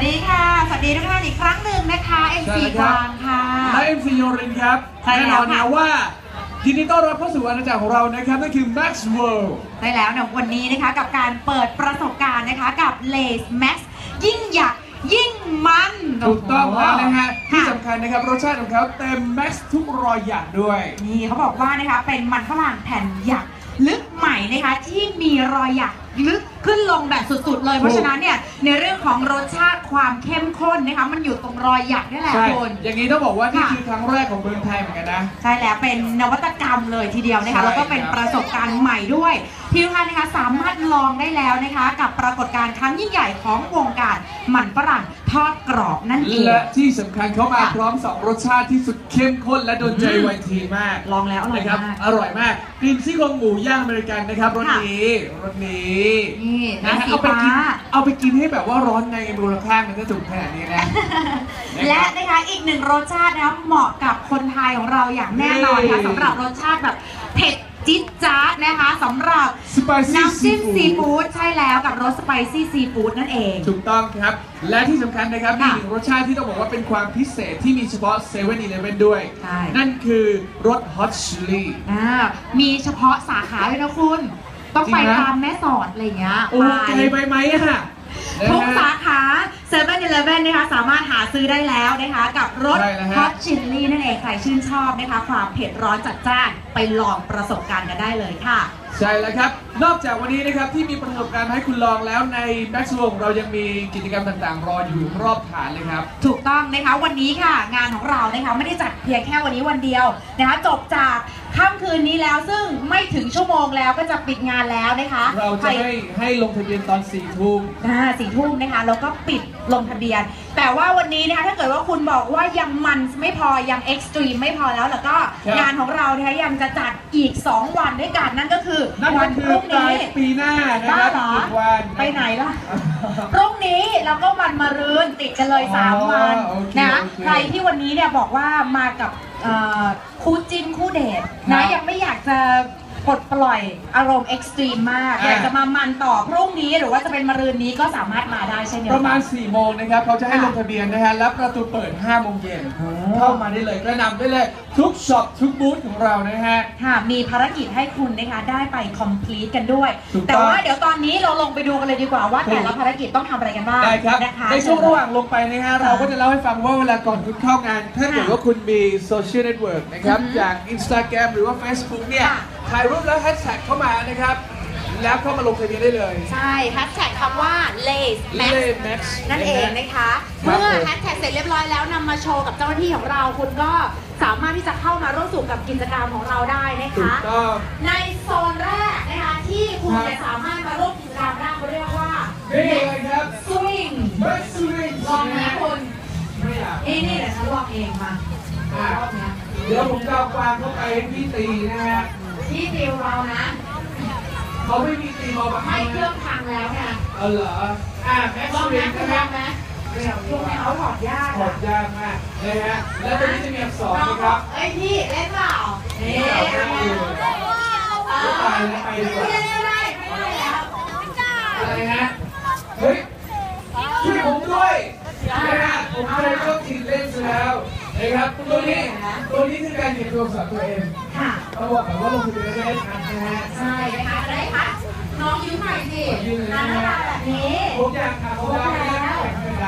วัสดีค่ะ สวัสดีทุกท่านอีกครั้งหนึ่งนะคะ MC กลางค่ะ และ MC โยรินครับใช่แน่แล้นวอนค่ะ นะว่ายินดีต้อนรับเข้าสู่อาณาจักรของเรานะครับนั่นคือ Max World ได้แล้วนะวันนี้นะคะกับการเปิดประสบการณ์นะคะกับ Lace Max ยิ่งหยักยิ่งมันถูกต้องแล้วนะฮะที่ค่ะสำคัญนะครับรสชาติของเขาเต็ม Max ทุกรอยหยักด้วย นี่เขาบอกว่านะคะเป็นมันฝรั่งแผ่นหยัก ลึกใหม่นะคะที่มีรอยหยักลึก ขึ้นลงแบบสุดๆเลย เพราะฉะนั้นเนี่ยในเรื่องของรสชาติความเข้มข้นนะคะมันอยู่ตรงรอยหยักนี่แหละใช่คุณอย่างนี้ต้องบอกว่านี่ค่ะคือครั้งแรกของเมืองไทยเหมือนกันนะ ใช่แล้วเป็นนวัตกรรมเลยทีเดียวนะใช่คะแล้วก็เป็นครับ ประสบการณ์ใหม่ด้วย ที่ทุกท่านนะคะสามารถลองได้แล้วนะคะ กับปรากฏการณ์ครั้งยิ่งใหญ่ของวงการหมันฝรั่งทอดกรอบนั่นเองและที่สำคัญเขามาค่ะพร้อมสองรสชาติที่สุดเข้มข้นและโดนใจอืมวัยทีนมากลองแล้วอร่อยนะครับมากอร่อยมากกลิ่นซี่โครงหมูย่างอเมริกันนะครับรสค่ะนี้รสนี้นี่นะน้ำฮะสีเอาไปฟ้ากินเอาไปกินให้แบบว่าร้อนในกันดูละข้างมันก็ถูกขนาดนี้นะ และนะครับนะคะอีกหนึ่งรสชาตินะคะเหมาะกับคนไทยของเราอย่างแน่นอนค่ะนี่ สำหรับรสชาติแบบเผ็ด จิ๊ดจ๊าดนะคะสำหรับ Spicy น้ำจิ้ม seafood ซีฟู้ดใช่แล้วกับรสสไปซี่ซีฟู้ดนั่นเอง ถูกต้องครับ และที่สำคัญนะครับมีค่ะหนึ่งรสชาติที่ต้องบอกว่าเป็นความพิเศษที่มีเฉพาะ7 e เ e ่ e อด้วย ใช่ นั่นคือรส hot chili อ่ามีเฉพาะสาขาเลยนะคุณ ต้องไปจริงนะ ตามแม่สอดอะไรอย่างเงี้ยโอ้ไกลไปไหมอะนะ ทุกฮะสาขา7 e เ e ่ e นะคะสามารถหาซื้อได้แล้วนะคะกับรสใช่แล้วฮะ ฮอตชิลลี่นั่นเองใครชื่นชอบนะคะ ความเผ็ดร้อนจัดจ้านไปลองประสบการณ์กันได้เลยค่ะ ใช่แล้วครับ นอกจากวันนี้นะครับที่มีประสบการณ์ให้คุณลองแล้วใน Max w o r l d เรายังมีกิจกรรมต่างๆ รออยู่รอบฐานเลยครับ ถูกต้องนะคะวันนี้ค่ะ งานของเรานะคะไม่ได้จัดเพียงแค่วันนี้วันเดียวนะคะจบจาก ค่ำคืนนี้แล้วซึ่งไม่ถึงชั่วโมงแล้วก็จะปิดงานแล้วนะคะเราใคจะให้ให้ลงทะเบียนตอน4ี่ทุ่ม อ่าสี่ทุ่มนะคะแล้วก็ปิดลงทะเบียน แต่ว่าวันนี้นะคะถ้าเกิดว่าคุณบอกว่ายังมันไม่พอยังเอ็กซ์ตรีมไม่พอแล้วแล้วก็ครับ งานของเรานะคะยังจะจัดอีก 2 วันด้วยกันนั่นก็คือนั่นวัก็นคืพอรุ่งปลานี้ ยปีหน้านะบ้าครับเหรอ อีกวันไปไหนล่ะพรุ่งนี้แล้วก็วันมะรืนติดกันเลย อ๋อ3 วันโอเคนะโอเค ใครที่วันนี้เนี่ยบอกว่ามากับ เอ่อคู่จิ้นคู่เดทครันะบยังไม่อยากจะ ปลดปล่อยอารมณ์เอ็กซ์ตรีมมากอ่าอยากจะมามันต่อพรุ่งนี้หรือว่าจะเป็นมะรืนนี้ก็สามารถมาได้เช่นเดียวปกัระมาณ4โมงนะครับเขาจะให้ค่ะลงทะเบียนนะฮะแล้วประตูเปิด5โมงเย็นโอ้เข้ามาได้เลยกระหนำได้เลยทุกช็อปทุกบูธของเรานะฮะค่ะมีภารกิจให้คุณนะคะได้ไป complete กันด้วยถูกต้องแต่ว่าเดี๋ยวตอนนี้เราลงไปดูกันเลยดีกว่าว่าถูกแต่ละภารกิจต้องทำอะไรกันบ้างได้ครับนะคะในช่วงระหว่างลงไปนะฮะเราก็จะเล่าให้ฟังว่าเวลาก่อนคุณเข้างานถ้าเกิดค่ะว่าคุณมีโซเชียลเน็ตเวิร์กนะครับอือฮึอย่าง Instagram หรือว่า Facebook เนี่ยค่ะ ถ่ายรูปแล้วแฮชแท็กเข้ามานะครับ แล้วเข้ามาลงทะเบียนได้เลย ใช่แฮชแท็กคำว่า lace max Lay Max นั่นเองนะคะครับเมื่อผมแฮชแท็กเสร็จเรียบร้อยแล้วนำมาโชว์กับเจ้าหน้าที่ของเรา คุณก็สามารถที่จะเข้ามาร่วมสนุกกับกิจกรรมของเราได้นะถูกคะต้อง ในโซนแรกนะคะที่คุณครับจะสามารถมาร่วมกิจกรรมได้เขาเรียกว่า นี่เลยครับ swing Max Swing ลองนะคุณไม่อยากนี่นี่เดี๋ยวฉันลองเองมาอะรอบเนี้ย เดี๋ยวผมจะเอากวางเข้าไปให้พี่ตีนะฮะ ที่ฟิวเรานะเขาไม่มีตีมอลมาให้เครื่องพังแล้วเนี่ยเออเหรอ อะแม็กลองซ์วินะนคุณนะลคอรับงนะไม่เอาช่วงนี้เขาถอดยากถออะดยากมากนะฮะ แล้วตรงนี้จะมีอักษรน้องนะบคอรักบเอ้ยพี่เล่นเปล่าเอ๊ะเอาไปดูไม่ไปแล้วไปดีกว่าไม่ได้ไม่ได้ไม่ได้แล้วอะไรฮะ เฮ้ย ช่วยผมด้วยนะฮะผมเคยเข้าทีมเล่นซะแล้วนะครับ ตัวนี้ ตัวนี้คือการหยิบโทรศัพท์ตัวเองค่ะ ต้องบอกแบบว่าลงทะเบียนได้ทันนะฮะใช่นะคะจะได้ค่ะน้องยิ้มหน่อยสิยิ้มเลยหนะน้าตาแบบนี้ผมอยากทำเขาได้ไม่ได้ไม่เป็นไร